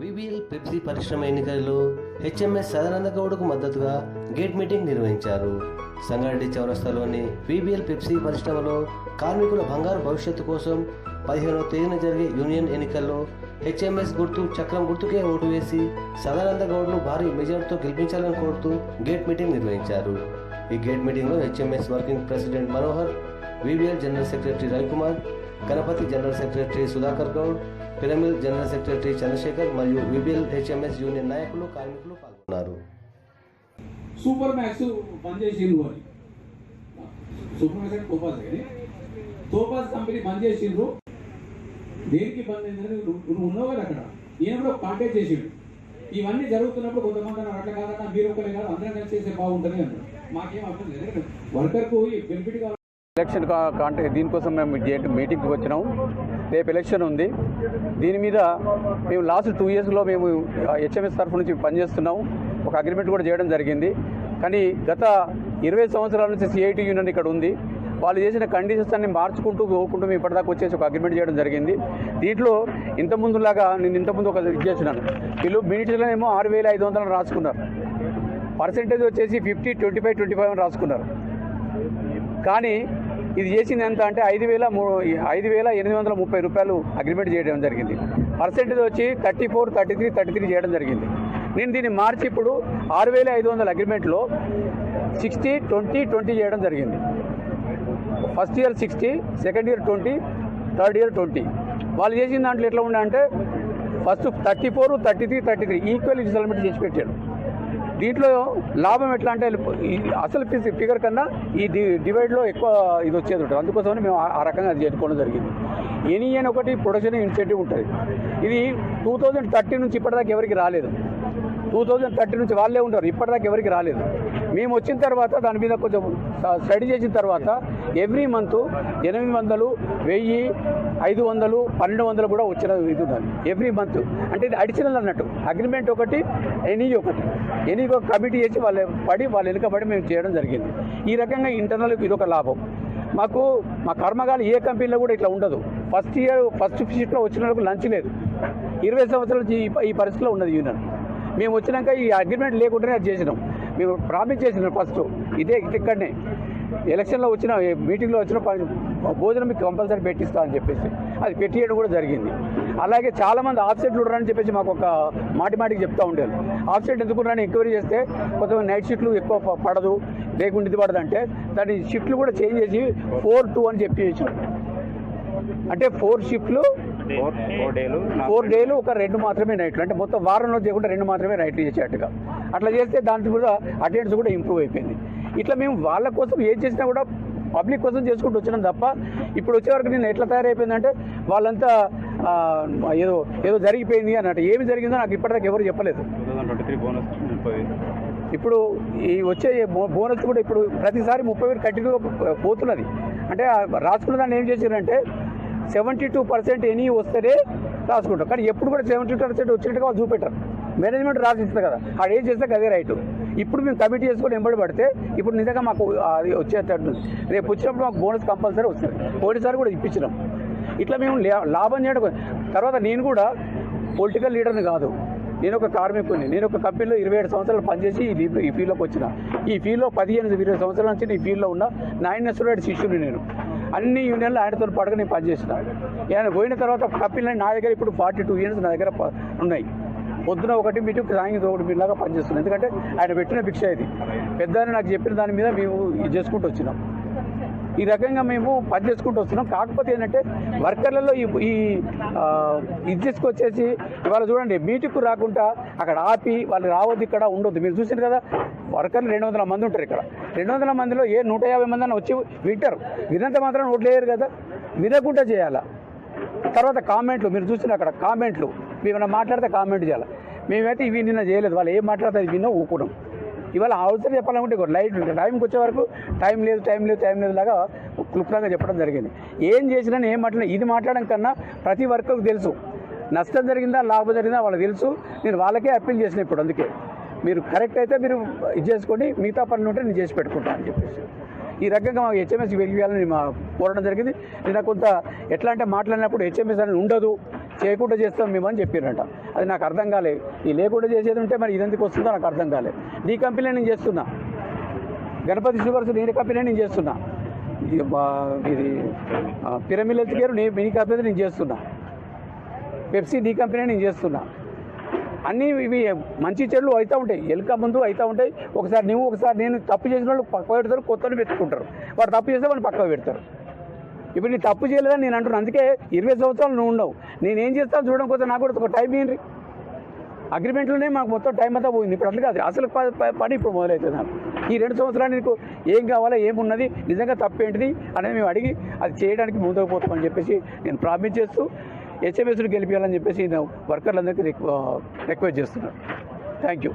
VBL Pepsi పరిశ్రమ ఎన్నికల్లో HMS Sadananda గౌడ్కు మద్దతుగా గేట్ మీటింగ్ నిర్వహించారు. సంగారెడ్డి చౌరస్తాలోని విబిఎల్ పెప్సీ పరిశ్రమలో కార్మికుల బంగారు భవిష్యత్తు కోసం పదిహేనవ తేదీన జరిగే యూనియన్ ఎన్నికల్లో హెచ్ఎంఎస్ గుర్తు చక్రం గుర్తుకే ఓటు వేసి సదానంద గౌడ్ను భారీ మెజార్టీతో గెలిపించాలని కోరుతూ గేట్ మీటింగ్ నిర్వహించారు. ఈ గేట్ మీటింగ్లో HMS working president Manohar VBL general secretary Ravikumar Ganapathi general secretary Sudhakar Goud Piramal general secretary Chandrashekar మరియు విబిఎల్ హెచ్ఎంఎస్ యూనియన్ నాయకులు కార్మికులు పాల్గొన్నారు. సూపర్ మ్యాక్స్ బంద్ చేసిండ్రు అని సూపర్ మ్యాక్స్ అంటే తోపాస్ కానీ. తోపాస్ కంపెనీ బంద్ చేసిండ్రు దేనికి బంద్ అయిందని నువ్వు నువ్వు ఉన్నావు కదా అక్కడ. ఈయన కూడా కాంటాక్ట్ చేసిండు. ఇవన్నీ జరుగుతున్నప్పుడు కొంతమంది అన్నారు అట్లా కాదన్నా మీరు ఒకరే కాదు అందరం కలిసి చేస్తే బాగుంటుంది అన్నారు మాకేం అర్థం లేదు. వర్కర్కు బెనిఫిట్ కావాలి ఎలక్షన్ కా- కాంటే దీనికోసం మేము మీటింగ్కి వచ్చినాం. రేపు ఎలక్షన్ ఉంది. దీని మీద మేము లాస్ట్ టూ ఇయర్స్లో మేము హెచ్ఎంఎస్ తరఫు నుంచి పనిచేస్తున్నాం. ఒక అగ్రిమెంట్ కూడా చేయడం జరిగింది. కానీ గత ఇరవై సంవత్సరాల నుంచి సిఐటి యూనియన్ ఇక్కడ ఉంది. వాళ్ళు చేసిన కండిషన్స్ అన్ని మార్చుకుంటూ పోకుంటూ మేము ఇప్పటిదాకా వచ్చేసి ఒక అగ్రిమెంట్ చేయడం జరిగింది. దీంట్లో ఇంతకుముందులాగా నేను ఇంతకుముందు ఒక ఇది చేసినాను. వీళ్ళు మినిట్స్లో ఏమో ఆరు వేల ఐదు వందలు రాసుకున్నారు. పర్సెంటేజ్ వచ్చేసి fifty twenty five twenty five అని రాసుకున్నారు. కానీ ఇది చేసింది ఎంత అంటే ఐదు వేల మూ- ఐదు వేల ఎనిమిది వందల ముప్పై రూపాయలు అగ్రిమెంట్ చేయడం జరిగింది. పర్సెంటేజ్ వచ్చి thirty four thirty three thirty three చేయడం జరిగింది. నేను దీన్ని మార్చి ఇప్పుడు ఆరు వేల ఐదు వందల అగ్రిమెంట్లో సిక్స్టీ ట్వంటీ ట్వంటీ చేయడం జరిగింది. First year sixty second year twenty third year twenty. వాళ్ళు చేసిన దాంట్లో ఎట్లా ఉండే అంటే first thirty four thirty three thirty three equal instalment చేసి పెట్టాడు దీంట్లో లాభం ఎట్లా అంటే అసలు ఫీ- ఫిగర్ కన్నా ఈ డి డివైడ్లో ఎక్కువ ఇది వచ్చేది ఉంటుంది. అందుకోసమని మేము ఆ- రకంగా అది చేసుకోవడం జరిగింది. ఎనీ అని ఒకటి ప్రొడక్షన్ ఇన్సెంటివ్ ఉంటుంది. ఇది టూ థౌజండ్ థర్టీ నుంచి ఇప్పటిదాకా ఎవరికి రాలేదు. టూ థౌజండ్ థర్టీ నుంచి వాళ్ళే ఉంటారు. ఇప్పటిదాకా ఎవరికి రాలేదు. మేము వచ్చిన తర్వాత దాని మీద కొంచెం స్టడీ చేసిన తర్వాత ఎవ్రీ మంత్ ఎనిమిది వందలు వెయ్యి ఐదు వందలు పన్నెండు వందలు కూడా వచ్చిన ఇది ఎవ్రీ మంత్ అంటే ఇది అడిషనల్ అన్నట్టు. అగ్రిమెంట్ ఒకటి ఎనీ ఒకటి. ఎనీ ఒక కమిటీ చేసి వాళ్ళు పడి వాళ్ళు వెనుకబడి మేము చేయడం జరిగింది. ఈ రకంగా ఇంటర్నల్ ఇది ఒక లాభం. మాకు మా కర్మగాలు ఏ కంపెనీలో కూడా ఇట్లా ఉండదు. ఫస్ట్ ఇయర్ ఫస్ట్ షిఫ్ట్లో వచ్చిన వాళ్ళకు లంచ్ లేదు. ఇరవై సంవత్సరాల నుంచి ఈ ఈ పరిస్థితిలో ఉన్నది యూనియన్ మేము వచ్చినాక ఈ అగ్రిమెంట్ లేకుండానే అది చేసినాం. మేము ప్రామిస్ చేసినాం ఫస్ట్ ఇదే ఇక్కడనే. ఎలక్షన్లో వచ్చిన మీటింగ్లో వచ్చిన భోజనం మీకు కంపల్సరీ పెట్టిస్తా అని చెప్పేసి అది పెట్టియడం కూడా జరిగింది. అలాగే చాలామంది ఆఫ్సెట్లు ఉండరని చెప్పేసి మాకు ఒక మాటి మాటికి చెప్తా ఉండేది. ఆఫ్సెట్ ఎందుకున్నారని ఎంక్వైరీ చేస్తే కొంతమంది నైట్ షిఫ్ట్లు ఎక్కువ పడదు లేకుండా ఇది పడదు అంటే దాని షిఫ్ట్లు కూడా చేంజ్ చేసి ఫోర్ టూ అని చెప్పి అంటే ఫోర్ షిఫ్ట్లు ఫోర్ డేలు ఒక రెండు మాత్రమే నైట్లు అంటే మొత్తం వారంలో చేయకుండా రెండు మాత్రమే నైట్లు చేసేట్టుగా అట్లా చేస్తే దాంట్లో కూడా అటెండెన్స్ కూడా ఇంప్రూవ్ అయిపోయింది. ఇట్లా మేము వాళ్ళ కోసం ఏం చేసినా కూడా పబ్లిక్ కోసం చేసుకుంటూ వచ్చినాం తప్ప ఇప్పుడు వచ్చే వరకు నేను ఎట్లా తయారైపోయిందంటే వాళ్ళంతా ఏదో ఏదో జరిగిపోయింది అన్నట్టు. ఏమి జరిగిందో నాకు ఇప్పటిదాకా ఎవరు చెప్పలేదు. ఇప్పుడు ఈ వచ్చే బోనస్ కూడా ఇప్పుడు ప్రతిసారి ముప్పై వేలు కంటిన్యూగా పోతున్నది. అంటే రాసుకున్న దాన్ని ఏం చేశారంటే సెవెంటీ టూ పర్సెంట్ ఎనీ వస్తేనే రాసుకుంటాం. కానీ ఎప్పుడు కూడా సెవెంటీ టూ పర్సెంట్ వచ్చినట్టుగా వాళ్ళు చూపెట్టారు. మేనేజ్మెంట్ రాసిస్తుంది కదా. ఆడు ఏం చేస్తే అదే రైట్. ఇప్పుడు మేము కమిటీ చేసుకొని ఎంబడి పడితే ఇప్పుడు నిజంగా మాకు అది వచ్చేటట్టు రేపు వచ్చినప్పుడు మాకు బోనస్ కంపల్సరీ వస్తుంది. పోయినసారి కూడా ఇప్పించినాం. ఇట్లా మేము లా- లాభం చేయడం తర్వాత నేను కూడా పొలిటికల్ లీడర్ని కాదు. నేను ఒక కార్మికుని నేను ఒక కంపెనీలో ఇరవై ఏడు సంవత్సరాలు పనిచేసి ఈ ఈ ఫీల్డ్లోకి వచ్చిన. ఈ ఫీల్డ్లో పదిహేను ఇరవై సంవత్సరాల నుంచి ఈ ఫీల్డ్లో ఉన్న. నాయన స్టూడెంట్ శిష్యుని నేను. అన్ని యూనియన్లు ఆయనతో పాటుగా నేను పనిచేసిన. ఆయన పోయిన తర్వాత కపిల్ నా దగ్గర ఇప్పుడు ఫార్టీ టూ ఇయర్స్ నా దగ్గర ఉన్నాయి. పొద్దున ఒకటి మీటు సాయంత్రం ఒకటి మీలాగా పనిచేస్తున్నాం ఎందుకంటే ఆయన పెట్టిన భిక్ష ఇది. పెద్ద నాకు చెప్పిన దాని మీద మేము ఇది చేసుకుంటూ వచ్చినాం. ఈ రకంగా మేము పని చేసుకుంటూ వస్తున్నాం. కాకపోతే ఏంటంటే వర్కర్లలో ఈ ఈ ఇది తీసుకొచ్చేసి ఇవాళ చూడండి మీటింగ్కు రాకుండా అక్కడ ఆపి వాళ్ళు రావద్దు ఇక్కడ ఉండొద్దు. మీరు చూసారు కదా వర్కర్లు రెండు వందల మంది ఉంటారు ఇక్కడ. రెండు వందల మందిలో ఏ నూట యాభై మంది అని వచ్చి వింటారు. వినంత మాత్రం ఓట్లేయరు కదా. వినకుండా చేయాలా? తర్వాత కామెంట్లు మీరు చూసిన అక్కడ కామెంట్లు. మేము మాట్లాడితే కామెంట్ చేయాలి? మేమైతే ఇవి నిన్న చేయలేదు. వాళ్ళు ఏం మాట్లాడితే అది విన్నా ఊకున్నాం ఇవాళ అవసరం చెప్పాలనుకుంటే ఒక లైట్ టైంకి వచ్చే వరకు టైం లేదు టైం లేదు టైం లేదు లాగా క్లుప్తంగా చెప్పడం జరిగింది. ఏం చేసినా ఏం మాట్లాడినా ఇది మాట్లాడడం కన్నా ప్రతి వర్కర్కి తెలుసు. నష్టం జరిగిందా లాభం జరిగిందా వాళ్ళకి తెలుసు. నేను వాళ్ళకే అప్పీల్ చేసిన ఇప్పుడు అందుకే. మీరు కరెక్ట్ అయితే మీరు ఇది చేసుకోండి మిగతా పనులు ఉంటే నేను చేసి పెట్టుకుంటాను అని చెప్పేసి. ఈ రకంగా మాకు హెచ్ఎంఎస్ వెలియాలని మా కోరడం జరిగింది. నేను కొంత ఎట్లా అంటే మాట్లాడినప్పుడు హెచ్ఎంఎస్ అని ఉండదు. చేయకుండా చేస్తాం మేమని చెప్పారంట. అది నాకు అర్థం కాలేదు. ఈ లేకుండా చేసేది ఉంటే మరి ఇదెందుకు వస్తుందో నాకు అర్థం కాలేదు. నీ కంపెనీ నేను చేస్తున్నా. గణపతి షుగర్స్ నేను కంపెనీ నేను చేస్తున్నా. ఇది బా- పిరమిడ్ హెల్త్ కేర్ నీ నీ కంపెనీ నేను చేస్తున్నా. పెప్సీ నీ కంపెనీ నేను చేస్తున్నా. అన్నీ ఇవి మంచి చెడులు అవుతూ ఉంటాయి. ఎలుక ముందు అవుతూ ఉంటాయి. ఒకసారి నువ్వు ఒకసారి నేను తప్పు చేసిన వాళ్ళు పక్క పెడతారు కొత్తని పెట్టుకుంటారు. వాడు తప్పు చేస్తే వాళ్ళు పక్కకు పెడతారు. ఇప్పుడు నీ తప్పు చేయలేదని నేను అంటున్నాను అందుకే ఇరవై సంవత్సరాలు నువ్వు ఉండవు. నేను ఏం చేస్తాను చూడడం కోసం నాకు కూడా ఒక టైం ఏంటి అగ్రిమెంట్లోనే మాకు మొత్తం టైం అంతా పోయింది. ఇప్పుడు అట్లా కాదు. అసలు పని ఇప్పుడు మొదలవుతుంది నాకు ఈ రెండు సంవత్సరాలు నీకు ఏం కావాలో ఏమున్నది నిజంగా తప్పేంటిది అనేది మేము అడిగి అది చేయడానికి ముందుకు పోతామని చెప్పేసి నేను ప్రామిస్ చేస్తూ హెచ్ఎంఎస్ను గెలిపించాలని చెప్పేసి నేను వర్కర్లందరికీ రిక్వెస్ట్ చేస్తున్నాను. Thank you.